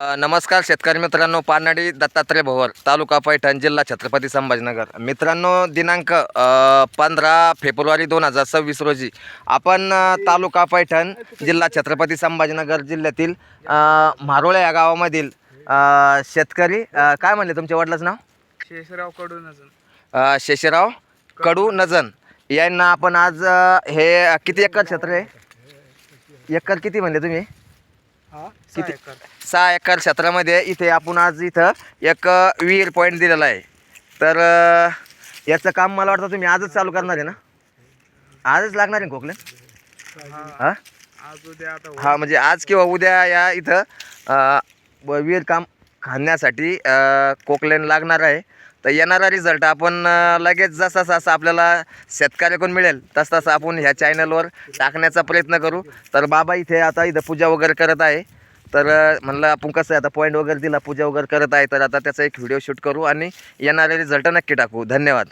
नमस्कार शेतकरी मित्रांनो पानाडी दत्तात्रय भोवर तालुका पैठण जिल्हा छत्रपती संभाजीनगर. मित्रांनो दिनांक पंधरा फेब्रुवारी दोन हजार सव्वीस रोजी आपण तालुका पैठण जिल्हा छत्रपती संभाजीनगर जिल्ह्यातील अ, म्हारोळे या गावामधील शेतकरी काय म्हणले तुमच्या वडिलाचं नाव? शेषरावकडून अजून अ, शेषराव कडू नजन. यांना आपण आज हे किती एकर क्षेत्र आहे? एकर किती म्हणले तुम्ही? सहा एकर. क्षेत्रामध्ये इथे आपण आज इथं एक विहीर पॉईंट दिलेला आहे. तर याचं काम मला वाटतं तुम्ही आजच चालू करणार आहे ना? आजच लागणार आहे खोकले? हा. हां. हा म्हणजे आज किंवा उद्या या इथं विहीर काम खाण्यासाठी कोकलेन लागणार आहे. तर येणारा रिझल्ट आपण लगेच जसा जसा आपल्याला शेतकऱ्याकडून मिळेल तस तसं आपण ह्या चॅनलवर टाकण्याचा प्रयत्न करू. तर बाबा इथे आता इथं पूजा वगैरे करत आहे. तर म्हणलं आपण कसं आहे आता पॉईंट वगैरे दिला पूजा वगैरे करत आहे तर आता त्याचा एक व्हिडिओ शूट करू आणि येणारे रिझल्ट नक्की टाकू. धन्यवाद.